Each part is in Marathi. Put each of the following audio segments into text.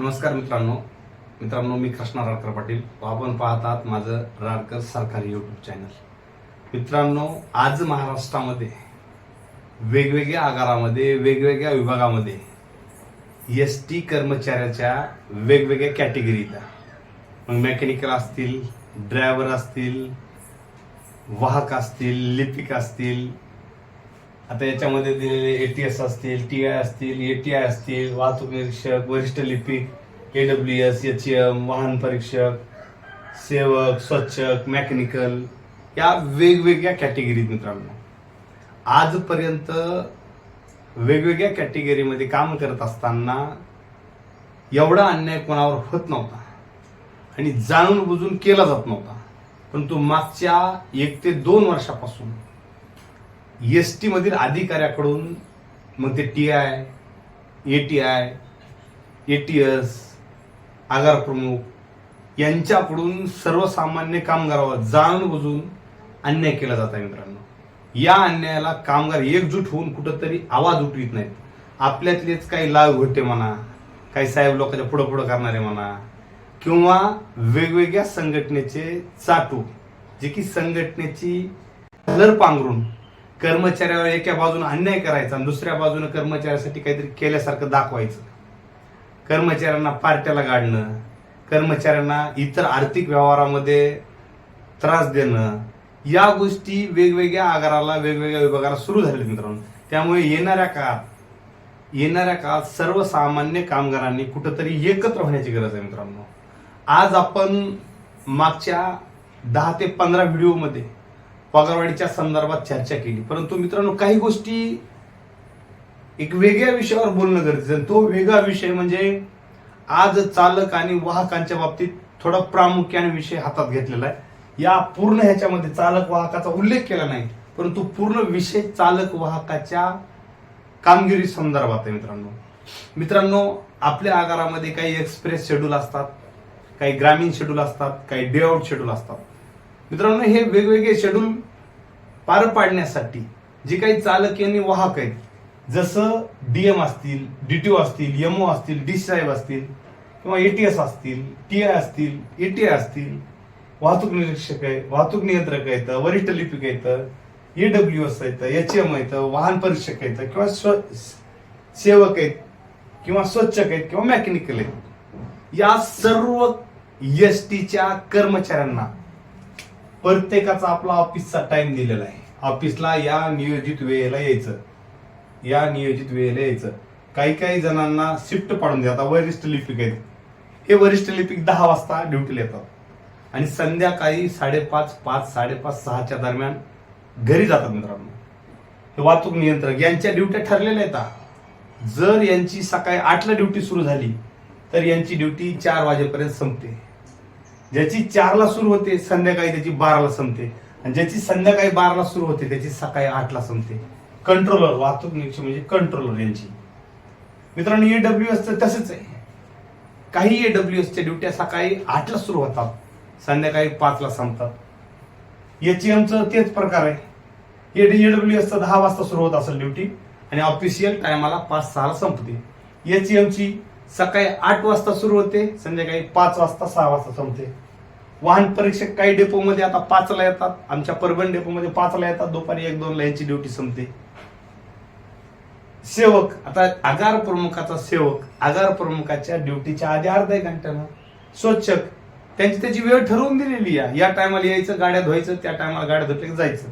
नमस्कार मित्रांनो. मित्रांनो मी कृष्णा राडकर पाटील. आपण पाहतात माझं राडकर सरकारी यूट्यूब चॅनल मित्रांनो आज महाराष्ट्रामध्ये वेगवेगळ्या आगारामध्ये वेगवेगळ्या विभागामध्ये एस टी कर्मचाऱ्याच्या वेगवेगळ्या कॅटेगरीला मग मेकॅनिकल असतील ड्रायव्हर असतील वाहक असतील लिपिक असतील आता याच्यामध्ये दिलेले एटीएस असतील टी आय असतील एटीआय असतील वाहतूक निरीक्षक वरिष्ठ लिपिक एडब्ल्यू एस एच एम वाहन परीक्षक सेवक स्वच्छक मेकॅनिकल या वेगवेगळ्या कॅटेगरीत मित्रांनो. आजपर्यंत वेगवेगळ्या कॅटेगरीमध्ये काम करत असताना एवढा अन्याय कोणावर होत नव्हता. आणि जाणून बुजून केला जात नव्हता. परंतु मागच्या एक ते दोन वर्षापासून एस टीमधील अधिकाऱ्याकडून मग ते T I A T I A T S आगार प्रमुख यांच्याकडून सर्वसामान्य कामगारावर जाणून बुजून अन्याय केला जात आहे मित्रांनो. या अन्यायाला कामगार एकजूट होऊन कुठंतरी आवाज उठवित नाहीत. आपल्यातलेच काही लाभ होते म्हणा काही साहेब लोकांच्या पुढं पुढं करणारे म्हणा किंवा वेगवेगळ्या संघटनेचे चाटू जे की संघटनेची कलर पांघरून कर्मचाऱ्यावर एका बाजूने अन्याय करायचा आणि दुसऱ्या बाजूने कर्मचाऱ्यासाठी काहीतरी केल्यासारखं दाखवायचं. कर्मचाऱ्यांना पार्ट्याला गाडणं कर्मचाऱ्यांना इतर आर्थिक व्यवहारामध्ये त्रास देणं या गोष्टी वेगवेगळ्या आगाराला वेगवेगळ्या विभागाला सुरू झाल्या मित्रांनो. त्यामुळे येणाऱ्या काळात येणाऱ्या काळात सर्वसामान्य कामगारांनी कुठंतरी एकत्र होण्याची गरज आहे मित्रांनो. आज आपण मागच्या दहा ते पंधरा व्हिडिओमध्ये पगारवाढीच्या संदर्भात चर्चा केली. परंतु मित्रांनो काही गोष्टी एक वेगळ्या विषयावर बोलणं गरजेचं तो वेगळा विषय म्हणजे आज चालक आणि वाहकांच्या बाबतीत थोडा प्रामुख्याने विषय हातात घेतलेला आहे. या पूर्ण ह्याच्यामध्ये चालक वाहकाचा उल्लेख केला नाही परंतु पूर्ण विषय चालक वाहकाच्या कामगिरी संदर्भात आहे मित्रांनो. मित्रांनो आपल्या आगारामध्ये काही एक्सप्रेस शेड्यूल असतात काही ग्रामीण शेड्यूल असतात काही डे आउट शेड्यूल असतात. मित्रांनो हे वेगवेगळे शेड्यूल पार पाडण्यासाठी जे काही चालक आणि वाहक आहेत जसं डीएम असतील डीटीओ असतील एमओ असतील डी साहेब असतील किंवा एटीएस असतील टी आय असतील एटीआय असतील वाहतूक निरीक्षक आहे वाहतूक नियंत्रक आहेत वरिष्ठ लिपिक आहेत ईडब्ल्यू एस आहेत एच एम आहेत वाहन परीक्षक आहेत किंवा स्व सेवक आहेत किंवा स्वच्छक आहेत किंवा मेकॅनिकल आहेत. या सर्व एस टीच्या कर्मचाऱ्यांना प्रत्येकाचा आपला ऑफिसचा टाइम दिलेला आहे. ऑफिसला या नियोजित वेळेला यायचं. या नियोजित वेळेला यायचं. काही काही जणांना शिफ्ट पाडून द्या आता वरिष्ठ लिपिक आहेत. हे वरिष्ठ लिपिक दहा वाजता ड्युटीला येतात. आणि संध्याकाळी साडेपाच पाच साडेपाच सहाच्या दरम्यान घरी जातात मित्रांनो. हे वाहतूक नियंत्रक यांच्या ड्युट्या ठरलेल्या आहेत. जर यांची सकाळी आठला ड्युटी सुरू झाली तर यांची ड्युटी चार वाजेपर्यंत संपते. ज्याची चारला सुरू होते संध्याकाळी त्याची बाराला संपते. आणि ज्याची संध्याकाळी बाराला सुरू होते त्याची सकाळी आठला संपते. कंट्रोलर वाहतूक निरीक्षक म्हणजे कंट्रोलर यांची. मित्रांनो एडब्ल्यू एसचं तसंच आहे. काही एडब्ल्यू एसच्या ड्युट्या सकाळी आठला सुरू होतात संध्याकाळी पाचला संपतात. एच एमचं तेच प्रकार आहे. एडब्ल्यू एसचं दहा वाजता सुरू होत असेल ड्युटी आणि ऑफिशियल टायमाला पाच सहाला संपते. एच एमची सकाळी आठ वाजता सुरू होते संध्याकाळी पाच वाजता सहा वाजता संपते. वाहन परीक्षक काही डेपोमध्ये आता पाचला येतात आमच्या परभणी डेपोमध्ये पाचला येतात दुपारी एक दोनला यांची ड्युटी संपते. सेवक आता आगार प्रमुखाचा सेवक आगार प्रमुखाच्या ड्युटीच्या आधी अर्धा एक घंट्यानं स्वच्छक त्यांची त्याची वेळ ठरवून दिलेली आहे. या टायमाला यायचं गाड्या धुवायचं त्या टायमाला गाड्या धुतल्या जायचं.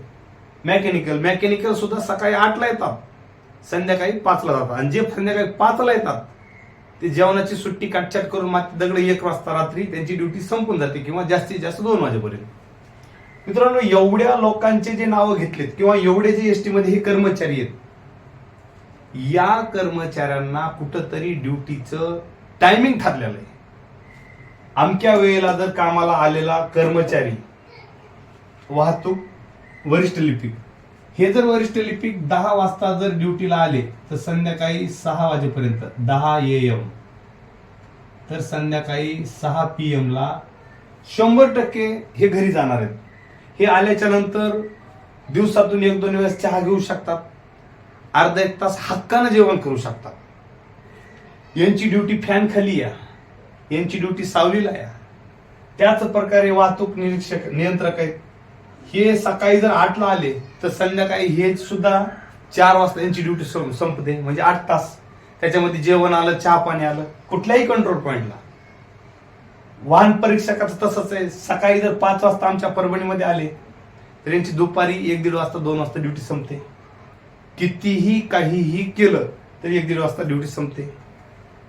मेकॅनिकल मेकॅनिकल सुद्धा सकाळी आठला येतात संध्याकाळी पाचला जातात. आणि जे संध्याकाळी पाचला येतात ते जेवणाची सुट्टी काटछाट करून मात्र दगड एक वाजता रात्री त्यांची ड्युटी संपून जाते किंवा जास्तीत जास्त दोन वाजेपर्यंत. मित्रांनो एवढ्या लोकांचे जे नावं घेतलेत किंवा एवढे जे एसटी मध्ये हे कर्मचारी आहेत या कर्मचाऱ्यांना कुठंतरी ड्युटीचं टायमिंग ठरलेलं आहे. अमक्या वेळेला जर कामाला आलेला कर्मचारी वाहतूक वरिष्ठ लिपिक हे जर वरिष्ठ लिपिक दहा वाजता जर ड्युटीला आले तर संध्याकाळी सहा वाजेपर्यंत दहा ए एम तर संध्याकाळी सहा पी एमला शंभर टक्के हे घरी जाणार आहेत. हे आल्याच्यानंतर दिवसातून एक दोन वेळेस चहा घेऊ शकतात. अर्धा एक तास हक्कानं जेवण करू शकतात. यांची ड्युटी फॅन खाली या. यांची ड्युटी सावलीला या. त्याच प्रकारे वाहतूक निरीक्षक नियंत्रक आहेत. हे सकाळी जर आठला आले तर संध्याकाळी हे सुद्धा चार वाजता यांची ड्युटी संपते. म्हणजे आठ तास. त्याच्यामध्ये जेवण आलं चहा पाणी आलं कुठल्याही कंट्रोल पॉईंटला वाहन परीक्षकाचं तसंच आहे. सकाळी जर पाच वाजता आमच्या परभणीमध्ये आले तर यांची दुपारी एक दीड वाजता दोन वाजता ड्युटी संपते. कितीही काहीही केलं तरी एक दीड वाजता ड्युटी संपते.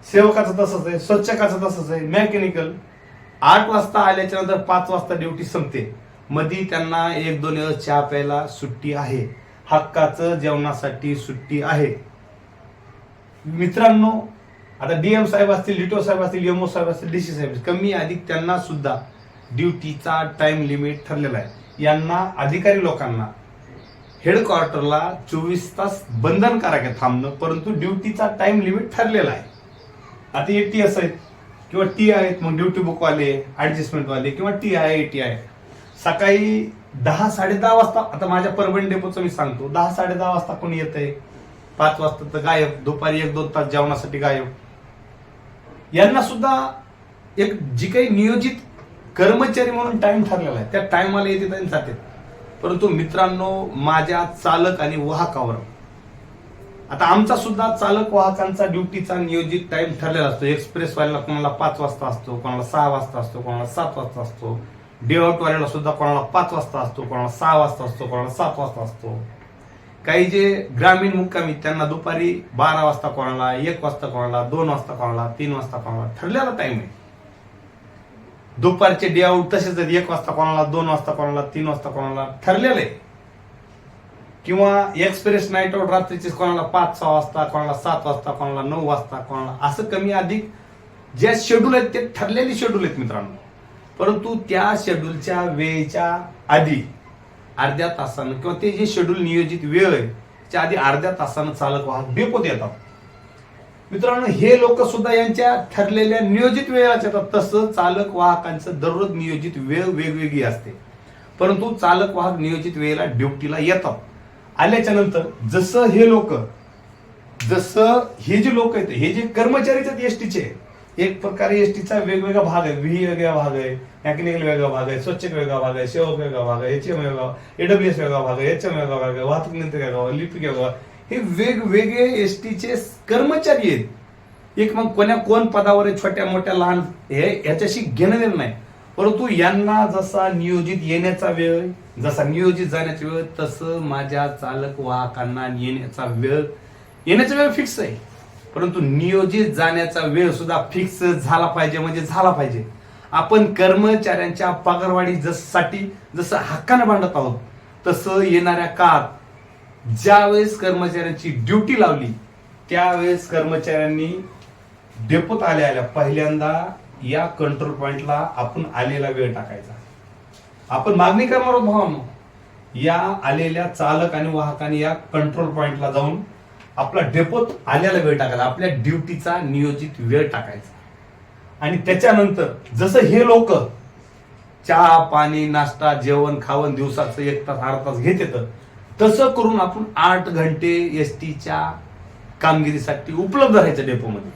सेवकाचं तसंच आहे स्वच्छकाचं तसंच आहे मेकॅनिकल आठ वाजता आल्याच्यानंतर पाच वाजता ड्युटी संपते. मधी त्यांना एक दोन दिवस चहा प्यायला सुट्टी आहे. हक्काचं जेवणासाठी सुट्टी आहे. मित्रांनो आता डीएम साहेब असतील लिटो साहेब असतील एमओ साहेब असतील डीसी साहेब कमी अधिक त्यांना सुद्धा ड्युटीचा टाइम लिमिट ठरलेला आहे. यांना अधिकारी लोकांना हेडक्वार्टरला चोवीस तास बंधनकारक आहे थांबणं परंतु ड्युटीचा टाइम लिमिट ठरलेला आहे. आता ए टी एस आहेत किंवा टी आहेत मग ड्युटी बुकवाले ॲडजस्टमेंटवाले किंवा टी आय टी आय सकाळी दहा साडे दहा वाजता आता माझ्या परभणी डेपोचं मी सांगतो दहा साडे दहा वाजता कोणी येत आहे पाच वाजता तर गायब दुपारी एक दोन तास जेवणासाठी गायब. यांना सुद्धा एक जी काही नियोजित कर्मचारी म्हणून टाइम ठरलेला आहे. त्या टायमाला येते आणि जाते परंतु मित्रांनो माझ्या चालक आणि वाहकावर. आता आमचा सुद्धा चालक वाहकांचा ड्युटीचा नियोजित टाइम ठरलेला असतो. एक्सप्रेसवाल्याला कोणाला पाच वाजता असतो कोणाला सहा वाजता असतो कोणाला सात वाजता असतो. डे आउट सुद्धा कोणाला पाच वाजता असतो कोणाला सहा वाजता असतो कोणाला सात वाजता असतो. काही जे ग्रामीण मुक्कामी त्यांना दुपारी बारा वाजता कोणाला एक वाजता कोणाला दोन वाजता कोणाला तीन वाजता कोणाला ठरलेला टाइम आहे. दुपारचे डे आउट तसेच आहेत. एक वाजता कोणाला दोन वाजता कोणाला तीन वाजता कोणाला ठरलेलं. आहे किंवा एक्सप्रेस नाईट आउट रात्रीचे कोणाला पाच सहा वाजता कोणाला सात वाजता कोणाला नऊ वाजता कोणाला असं कमी अधिक ज्या शेड्यूल आहेत ते ठरलेले शेड्यूल आहेत मित्रांनो. परंतु त्या शेड्यूलच्या वेळेच्या आधी अर्ध्या तासानं किंवा ते जे शेड्यूल नियोजित वेळ आहे त्याच्या आधी अर्ध्या तासानं चालक वाहक बेपोत येतात. मित्रांनो हे लोक सुद्धा यांच्या ठरलेल्या नियोजित वेळेलाच येतात. तसं चालक वाहकांचं दररोज नियोजित वेळ वेगवेगळी असते. परंतु चालक वाहक नियोजित वेळेला ड्युटीला येतात. आल्याच्यानंतर जसं हे लोक जसं हे जे लोक आहेत हे जे कर्मचारीच आहेत एसटीचे एक प्रकारे एसटीचा वेगवेगळा भाग आहे व्ही वेगळा भाग आहे. मेकॅनिकल वेगळा भाग आहे स्वच्छक वेगळा भाग आहे सेवक वेगळा भाग आहे एचएम वेगळा एडब्ल्यूएस वेगळा भाग आहे एचएम वेगळा भाग आहे वाहतूक नियंत्रक वेगळा भाग, लिपिक वेगळा भाग. हे वेगवेगळे एस टीचे कर्मचारी आहेत. एक मग कोण्या कोण पदावर छोट्या मोठ्या लहान हे याच्याशी घेणं देणं नाही. परंतु यांना जसा नियोजित येण्याचा वेळ जसा नियोजित जाण्याचा वेळ तसं माझ्या चालक वाहकांना येण्याचा वेळ येण्याचा वेळ फिक्स आहे. परंतु नियोजित जाण्याचा वेळ सुद्धा फिक्स झाला पाहिजे म्हणजे झाला पाहिजे. आपण कर्मचाऱ्यांच्या पगारवाढी जसाठी जसं हक्कानं भांडत आहोत तसं येणाऱ्या काळात ज्यावेळेस कर्मचाऱ्यांची ड्युटी लावली त्यावेळेस कर्मचाऱ्यांनी डेपोत आल्या आल्या पहिल्यांदा या कंट्रोल पॉइंटला आपण आलेला वेळ टाकायचा. आपण मागणी करणार आहोत भावांनो या आलेल्या चालक आणि वाहकांनी या कंट्रोल पॉइंटला जाऊन आपला डेपोत आल्याला वेळ टाकायचा आपल्या ड्युटीचा नियोजित वेळ टाकायचा. आणि त्याच्यानंतर जसं हे लोक चहा पाणी नाश्ता जेवण खावण दिवसाचं एक तास अर्धा तास घेत येतं तसं करून आपण आठ घंटे एस टीच्या कामगिरीसाठी उपलब्ध राहायचं डेपोमध्ये.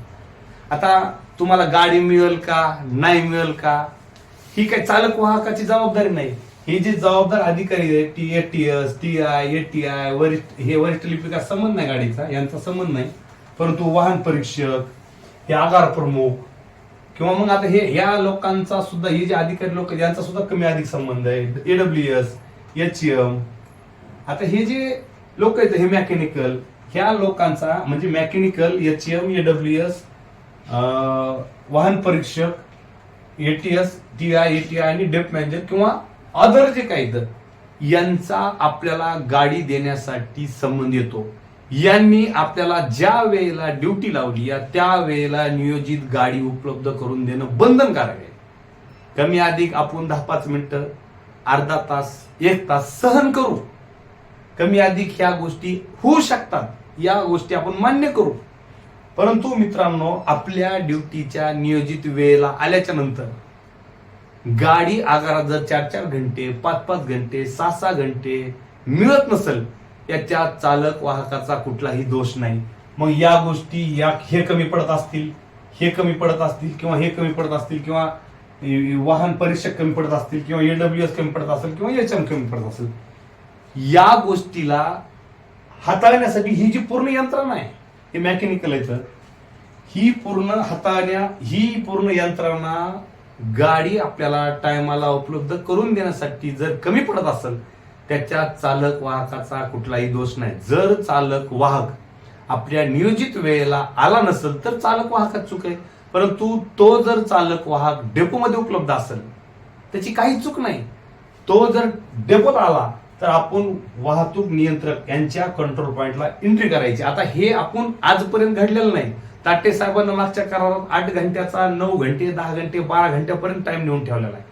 आता तुम्हाला गाडी मिळेल का नाही मिळेल का ही काही चालक वाहकाची जबाबदारी नाही. ही जी जबाबदार अधिकारी आहे T A T S T I A T I वरिष्ठ हे वरिष्ठ लिपिका संबंध नाही गाडीचा यांचा संबंध नाही. परंतु वाहन परीक्षक हे आगार प्रमुख किंवा मग आता हे या लोकांचा सुद्धा हे जे अधिकारी लोक यांचा सुद्धा कमी अधिक संबंध आहे. एडब्ल्यू एस एच एम आता हे जे लोक आहेत हे मेकॅनिकल ह्या लोकांचा म्हणजे mechanical H M AW S वाहन परीक्षक ATS T I AT I आणि डेप मॅनेजर किंवा अदर जे काही यांचा आपल्याला गाडी देण्यासाठी संबंध येतो. यांनी आपल्याला ज्या वेळेला ड्युटी लावली या त्या वेळेला नियोजित गाडी उपलब्ध करून देणं बंधनकारक आहे. कमी अधिक आपण दहा पाच मिनिटं अर्धा तास एक तास सहन करू. कमी अधिक ह्या गोष्टी होऊ शकतात या गोष्टी आपण मान्य करू. परंतु मित्रांनो आपल्या ड्युटीच्या नियोजित वेळेला आल्याच्यानंतर गाडी आगारात जर चार चार घंटे पाच पाच घंटे सहा सहा घंटे मिळत नसेल याच्या चालक वाहकाचा कुठलाही दोष नाही. मग या गोष्टी या हे कमी पडत असतील हे कमी पडत असतील किंवा हे कमी पडत असतील किंवा वाहन परीक्षक कमी पडत असतील किंवा एडब्ल्यू एस कमी पडत असेल किंवा एच एम कमी पडत असेल. या गोष्टीला हाताळण्यासाठी ही जी पूर्ण यंत्रणा आहे हे मेकॅनिकल आहे तर ही पूर्ण हाताळण्या ही पूर्ण यंत्रणा गाडी आपल्याला टायमाला उपलब्ध करून देण्यासाठी जर कमी पडत असेल त्याच्या चालक वाहकाचा कुठलाही दोष नाही. जर चालक वाहक आपल्या नियोजित वेळेला आला नसेल तर चालक वाहकात चूक आहे. परंतु तो जर चालक वाहक डेपोमध्ये उपलब्ध असेल त्याची काही चूक नाही. तो जर डेपोत आला तर आपण वाहतूक नियंत्रक यांच्या कंट्रोल पॉईंटला एंट्री करायची. आता हे आपण आजपर्यंत घडलेलं नाही. ताटे साहेबांना मागच्या करारात आठ घंट्याचा नऊ घंटे दहा घंटे बारा घंट्यापर्यंत टाइम नेऊन ठेवलेला आहे.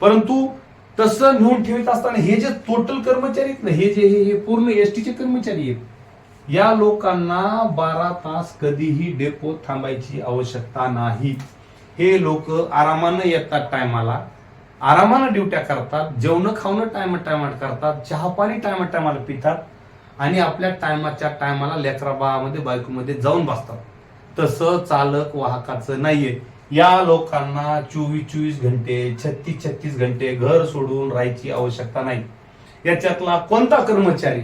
परंतु तसं नोंद ठेवत असताना हे जे टोटल कर्मचारी आहेत ना हे जे हे हे पूर्ण एसटीचे कर्मचारी आहेत या लोकांना बारा तास कधीही डेपो थांबायची आवश्यकता नाही. हे लोक आरामानं येतात टायमाला आरामानं ड्युट्या करतात जेवण खावणं टायम टायमात करतात चहा पाणी टायमा टायमाला पितात आणि आपल्या टायमाच्या टायमाला लेकरा बाळामध्ये बायकोमध्ये जाऊन बसतात. तसं चालक वाहकाचं नाहीये. या लोकांना चोवीस चोवीस घंटे छत्तीस छत्तीस घंटे घर सोडून राहायची आवश्यकता नाही. याच्यातला कोणता कर्मचारी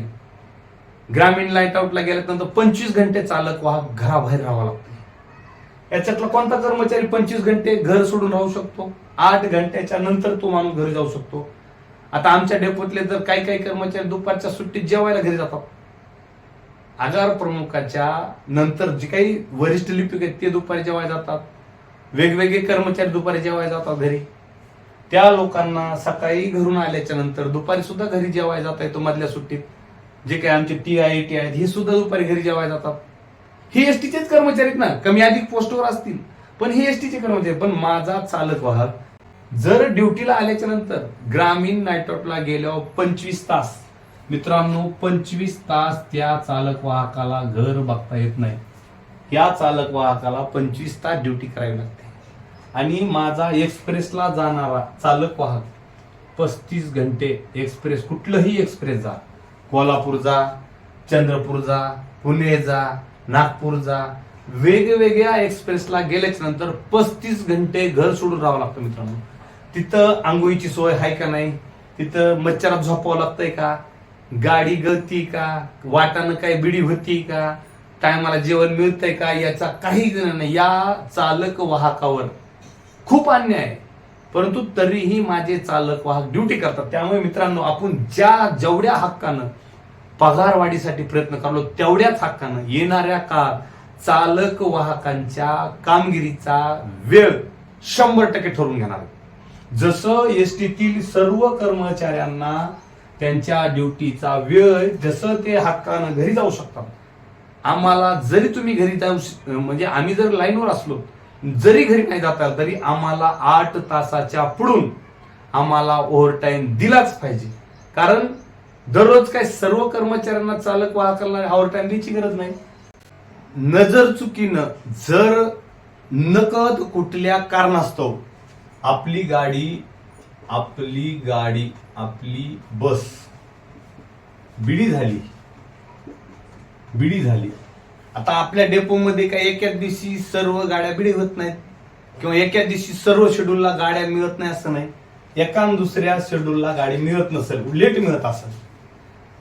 ग्रामीण लाइट आउटला गेल्यानंतर पंचवीस घंटे चालक वाहक घराबाहेर राहावा लागतो. याच्यातला कोणता कर्मचारी पंचवीस घंटे घर सोडून राहू शकतो? आठ घंट्याच्या नंतर तो माणूस घरी जाऊ शकतो. आता आमच्या डेपोतले तर काही काही कर्मचारी दुपारच्या सुट्टीत जेवायला घरी जातात. आगार प्रमुखाच्या नंतर जे काही वरिष्ठ लिपिक आहेत ते दुपारी जेवायला जातात. वेगवेगळे कर्मचारी दुपारी जेवायला जातात घरी. त्या लोकांना सकाळी घरून आल्याच्यानंतर दुपारी सुद्धा घरी जेवायला जाता येतो मधल्या सुट्टीत. जे काही आमचे टी आय टी आहेत हे सुद्धा दुपारी घरी जेवायला जातात. हे एसटीचेच कर्मचारी आहेत ना. कमी अधिक पोस्टवर असतील. पण हे एसटीचे कर्मचारी पण माझा चालक वाहक जर ड्युटीला आल्याच्यानंतर ग्रामीण नाईटआउटला गेल्यावर पंचवीस तास. मित्रांनो पंचवीस तास त्या चालक वाहकाला घर बघता येत नाही. या चालक वाहकाला पंचवीस तास ड्युटी करावी लागते. आणि माझा एक्सप्रेसला जाणारा चालक वाहक पस्तीस घंटे एक्सप्रेस कुठलंही एक्सप्रेस जा. कोल्हापूर जा चंद्रपूर जा पुणे जा नागपूर जा. वेगवेगळ्या एक्सप्रेसला गेल्याच्यानंतर पस्तीस घंटे घर सोडून राहावं लागतं मित्रांनो. तिथं आंघोळीची सोय आहे का नाही? तिथं मच्छरात झोपावं लागतंय का? गाडी गळती का? वाटानं काही बिडी होती का? टायमाला जेवण मिळतंय का? याचा काही नाही. या चालक वाहकावर खूप अन्याय. आहे परंतु तरीही माझे चालक वाहक ड्युटी करतात. त्यामुळे मित्रांनो आपण ज्या जेवढ्या हक्कानं पगारवाढीसाठी प्रयत्न करलो तेवढ्याच हक्कानं येणाऱ्या काळात चालक वाहकांच्या कामगिरीचा वेळ शंभर टक्के ठरवून घेणार आहे. जसं एस टीतील सर्व कर्मचाऱ्यांना त्यांच्या ड्युटीचा वेळ जसं ते हक्कानं घरी जाऊ शकतात. आम्हाला जरी तुम्ही घरी जाऊ म्हणजे आम्ही जर लाईनवर असलो जरी घरी नाही जाता आलं तरी आम्हाला आठ तासाच्या पुढून आम्हाला ओव्हरटाईम दिलाच पाहिजे. कारण दररोज काय सर्व कर्मचाऱ्यांना चालक वाहकांना ओव्हरटाईम द्यायची गरज नाही. नजर चुकीनं जर नकळत कुठल्या कारणास्तव आपली गाडी आपली गाडी आपली बस बिडी झाली बिडी झाली. आता आपल्या डेपोमध्ये काय एकाच दिवशी सर्व गाड्या बिडी होत नाहीत. किंवा एकाच दिवशी सर्व शेड्यूलला गाड्या मिळत नाही असं नाही. एका दुसऱ्या शेड्यूलला गाडी मिळत नसेल लेट मिळत असेल.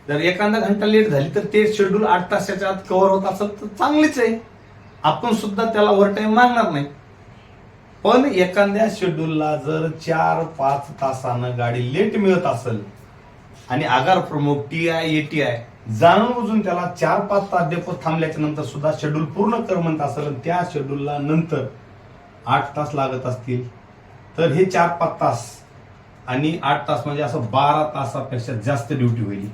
जर एखादा घंटा लेट झाली तर ते शेड्यूल आठ तासाच्या आत कव्हर होत असेल तर चांगलीच आहे. आपण सुद्धा त्याला ओव्हर टाइम मागणार नाही. पण एखाद्या शेड्यूलला जर चार पाच तासानं गाडी लेट मिळत असेल आणि आगार प्रमुख T I A T I जाणून बुजून त्याला चार पाच तास डेपो थांबल्याच्या नंतर सुद्धा शेड्यूल पूर्ण कर म्हणत असेल त्या शेड्यूलला नंतर आठ तास लागत असतील. तर हे चार पाच तास आणि आठ तास म्हणजे असं बारा तासापेक्षा जास्त ड्युटी होईल.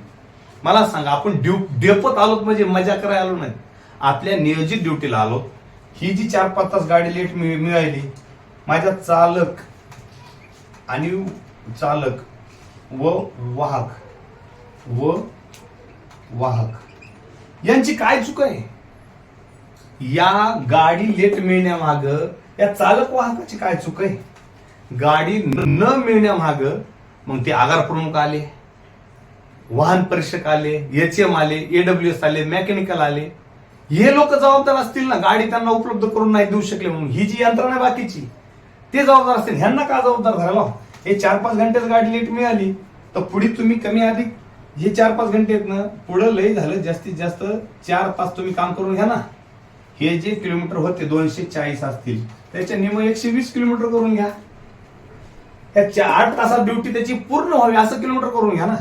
मला सांगा आपण ड्यू डेपोत आलोत म्हणजे मजा करायला आलो नाही. आपल्या नियोजित ड्युटीला आलो ही जी चार पाच तास गाडी लेट मिळाली माझ्या चालक आणि चालक व वाहक व वाहक. यांची काय चूक आहे? या गाडी लेट मिळण्यामाग या चालक वाहकाची काय चूक आहे? गाडी न न मिळण्यामाग मग ते आगार प्रमुख आले वाहन परीक्षक आले एच एम आले एडब्ल्यू एस आले मेकॅनिकल आले. हे लोक जबाबदार असतील ना गाडी त्यांना उपलब्ध करून नाही देऊ शकले म्हणून. ही जी यंत्रणा आहे बाकीची ते जबाबदार असतील. ह्यांना का जबाबदार धरायला हे चार पाच घंटेच गाडी लेट मिळाली तर पुढे तुम्ही कमी अधिक हे चार पाच घंटे आहेत ना पुढं लय झालं जास्तीत जास्त चार तास तुम्ही काम करून घ्या ना. हे जे किलोमीटर होते दोनशे चाळीस असतील त्याच्या निम एकशे वीस किलोमीटर करून घ्या. त्या आठ तासात ड्युटी त्याची पूर्ण व्हावी असं किलोमीटर करून घ्या ना.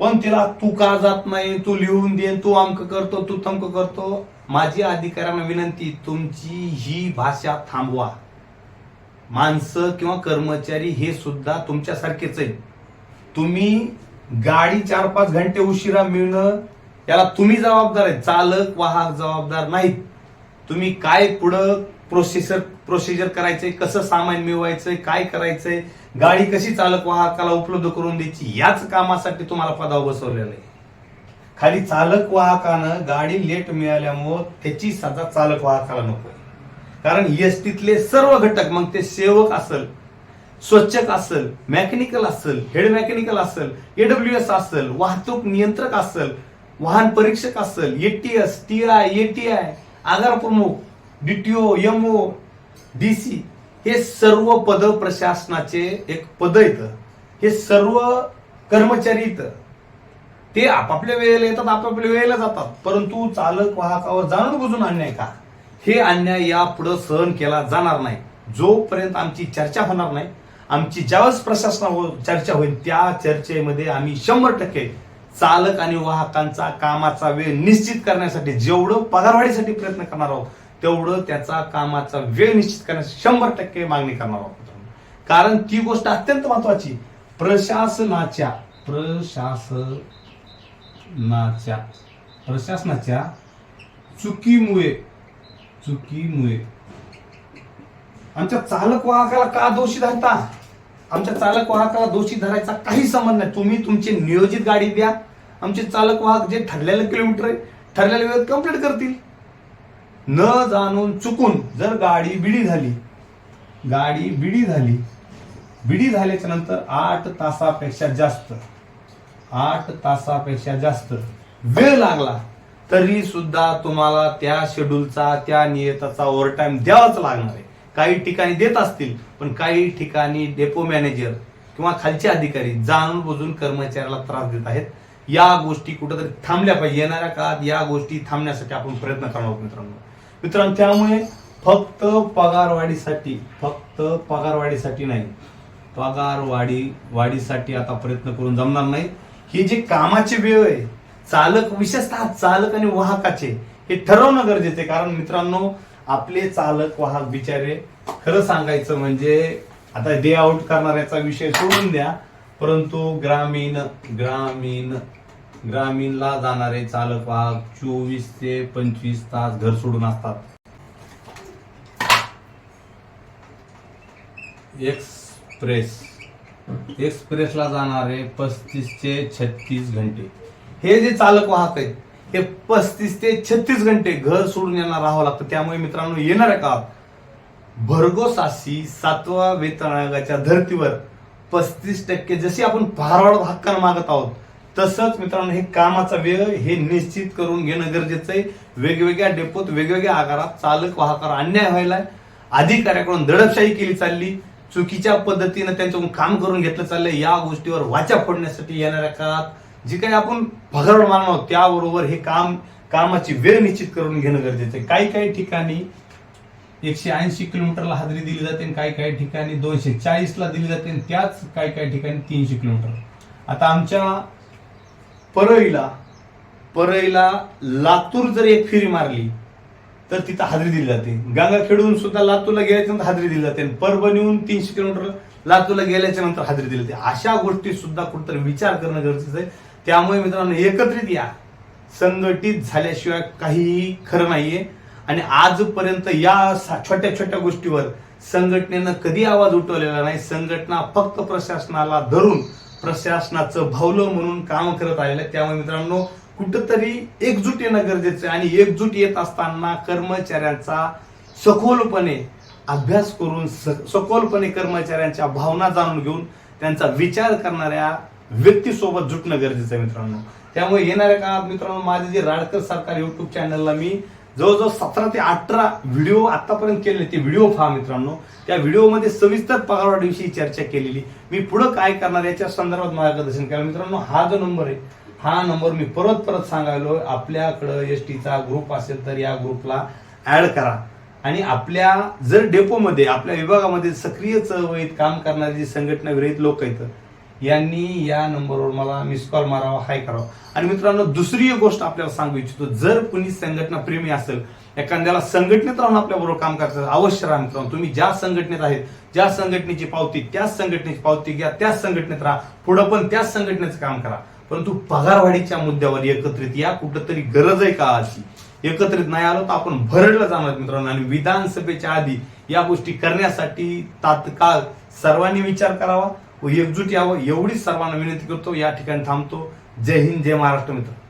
पण तिला तू का जात नाही तू लिहून दे तू अमक करतो तू तमक करतो. माझी अधिकाऱ्यांना विनंती तुमची ही भाषा थांबवा. माणसं किंवा कर्मचारी हे सुद्धा तुमच्यासारखेच आहे तुम्ही गाडी चार पाच घंटे उशिरा मिळणं याला तुम्ही जबाबदार आहे चालक वाहक जबाबदार नाहीत. तुम्ही काय पुढं प्रोसेसर प्रोसिजर करायचंय कसं सामान मिळवायचंय काय करायचंय गाडी कशी चालक वाहकाला उपलब्ध करून द्यायची याच कामासाठी तुम्हाला पदावर बसवलेलं आहे. खाली चालक वाहकानं गाडी लेट मिळाल्यामुळं त्याची सजा चालक वाहकाला नको कारण एसटीतले सर्व घटक मग ते सेवक असेल स्वच्छक असेल मेकॅनिकल असेल हेड मेकॅनिकल असेल एडब्ल्यू एस असेल वाहतूक नियंत्रक असेल वाहन परीक्षक असेल एटीएस टी आय एटीआय आगार प्रमुख डीटीओ एमओ डीसी हे सर्व पद प्रशासनाचे एक पद येतं हे सर्व कर्मचारी इथं. ते आपापल्या वेळेला येतात आपापल्या वेळेला जातात. परंतु चालक वाहकावर जाणून बुजून अन्याय का? हे अन्याय यापुढे सहन केला जाणार नाही. जोपर्यंत आमची चर्चा होणार नाही आमची ज्यावेळेस प्रशासनावर हो- चर्चा होईल त्या चर्चेमध्ये आम्ही शंभर टक्के चालक आणि वाहकांचा कामाचा वेळ निश्चित करण्यासाठी जेवढं पगारवाढीसाठी प्रयत्न करणार आहोत तेवढं त्याचा कामाचा वेळ निश्चित करण्यासाठी शंभर टक्के मागणी करणार आहोत कारण ती गोष्ट अत्यंत महत्वाची. प्रशासनाच्या प्रशासनाच्या प्रशासनाच्या चुकीमुळे चुकीमुळे आमच्या चालक वाहकाला का दोषी धरता? आमच्या चालक वाहकाला दोषी धरायचा काही संबंध नाही. तुम्ही तुमची नियोजित गाडी द्या. आमचे चालक वाहक जे ठरलेलं किलोमीटर आहे ठरलेल्या वेळेत कंप्लीट करतील. न जाणून चुकून जर गाडी बिडी झाली गाडी बिडी झाली बिडी झाल्याच्यानंतर आठ तासापेक्षा जास्त आठ तासापेक्षा जास्त वेळ लागला तरी सुद्धा तुम्हाला त्या शेड्यूलचा त्या नियताचा ओव्हरटाईम द्यावाच लागणार आहे. काही ठिकाणी देत असतील पण काही ठिकाणी डेपो मॅनेजर किंवा खालचे अधिकारी जाणून बुजून कर्मचाऱ्याला त्रास देत आहेत. या गोष्टी कुठेतरी थांबल्या पाहिजे. येणाऱ्या काळात या गोष्टी थांबण्यासाठी आपण प्रयत्न करणार आहोत मित्रांनो. मित्रांनो त्यामुळे फक्त पगारवाढीसाठी फक्त पगारवाढीसाठी नाही पगारवाढी वाढीसाठी आता प्रयत्न करून जमणार नाही. ही जी कामाची वेळ आहे चालक विशेषतः चालक आणि वाहकाचे हे ठरवणं गरजेचं आहे. कारण मित्रांनो आपले चालक वाहक बिचारे खरं सांगायचं म्हणजे आता डे आउट करणाऱ्याचा विषय सोडून द्या परंतु ग्रामीण ग्रामीण ग्रामीणला जाणारे चालक वाहक चोवीस ते पंचवीस तास घर सोडून असतात. एक्सप्रेस एक्सप्रेसला जाणारे पस्तीस ते छत्तीस घंटे. हे जे चालक वाहक आहेत हे पस्तीस ते छत्तीस घंटे घर सोडून यांना राहावं लागतं. त्यामुळे मित्रांनो येणाऱ्या काळात भरघोसाशी सातवा वेतन आयोगाच्या धर्तीवर पस्तीस टक्के जशी आपण भारवाड हक्कानं मागत आहोत तसंच मित्रांनो हे कामाचा वेळ हे निश्चित करून घेणं गरजेचं आहे. वेगवेगळ्या डेपोत वेगवेगळ्या आकारात चालक वाहकावर अन्याय व्हायला अधिकाऱ्याकडून दडपशाही केली चालली. चुकीच्या पद्धतीनं त्यांच्याकडून काम करून घेतलं चाललंय. या गोष्टीवर वाचा फोडण्यासाठी येणाऱ्या काळात जी काही आपण पगार मानणार आहोत त्याबरोबर हे काम कामाची वेळ निश्चित करून घेणं गरजेचं आहे. काही काही ठिकाणी एकशे ऐंशी किलोमीटरला हाजरी दिली जाते आणि काही काही ठिकाणी दोनशे चाळीसला दिली जाते आणि त्याच काही काही ठिकाणी तीनशे किलोमीटर. आता आमच्या परळीला परळीला लातूर जर एक फेरी मारली तर तिथं हाजरी दिली जाते. गंगाखेडून सुद्धा लातूरला गेल्याच्यानंतर हाजरी दिली जाते आणि परभणीहून तीनशे किलोमीटर लातूरला गेल्याच्यानंतर हाजरी दिली जाते. अशा गोष्टी सुद्धा कुठंतरी विचार करणं गरजेचं आहे. त्यामुळे मित्रांनो एकत्रित या. संघटित झाल्याशिवाय काहीही खरं नाहीये. आणि आजपर्यंत या सा- छोट्या छोट्या गोष्टीवर संघटनेनं कधी आवाज उठवलेला नाही. संघटना फक्त प्रशासनाला धरून प्रशासनाचं भावलं म्हणून काम करत आलेलं त्यामुळे मित्रांनो कुठंतरी एकजूट येणं गरजेचं आहे. आणि एकजूट येत असताना कर्मचाऱ्यांचा सखोलपणे अभ्यास करून स- सखोलपणे कर्मचाऱ्यांच्या भावना जाणून घेऊन त्यांचा विचार करणाऱ्या व्यक्तीसोबत जुटणं गरजेचं आहे मित्रांनो. त्यामुळे येणाऱ्या काळात मित्रांनो माझे जे राडकर सरकार युट्यूब चॅनलला मी जवळजवळ सतरा ते अठरा व्हिडिओ आतापर्यंत केलेले ते व्हिडिओ पहा मित्रांनो. त्या व्हिडिओमध्ये सविस्तर पगारवाढीविषयी चर्चा केलेली. मी पुढं काय करणार याच्या संदर्भात मार्गदर्शन केलं. मित्रांनो हा जो नंबर आहे हा नंबर मी परत परत सांगायलो. आपल्याकडं एस टीचा ग्रुप असेल तर या ग्रुपला ऍड करा. आणि आपल्या जर डेपोमध्ये आपल्या विभागामध्ये सक्रिय चळवळीत काम करणारी जी संघटना विरहित लोक आहेत यांनी या नंबरवर मला मिस कॉल मारावा हाय करावा. आणि मित्रांनो दुसरी एक गोष्ट आपल्याला सांगू इच्छितो जर कुणी संघटना प्रेमी असेल एखाद्याला संघटनेत राहून आपल्याबरोबर काम करायचं अवश्य राहा मित्रांनो. तुम्ही ज्या संघटनेत आहेत ज्या संघटनेची पावती त्याच संघटनेची पावती घ्या त्याच संघटनेत राहा. पुढं पण त्याच संघटनेचं काम करा. परंतु पगारवाढीच्या मुद्द्यावर एकत्रित या कुठंतरी गरज आहे का अशी एकत्रित नाही आलो तर आपण भरडलं जाणार मित्रांनो. आणि विधानसभेच्या आधी या गोष्टी करण्यासाठी तात्काळ सर्वांनी विचार करावा. व एकजूट यावं एवढीच सर्वांना विनंती करतो. या ठिकाणी थांबतो. जय हिंद जय महाराष्ट्र मित्र.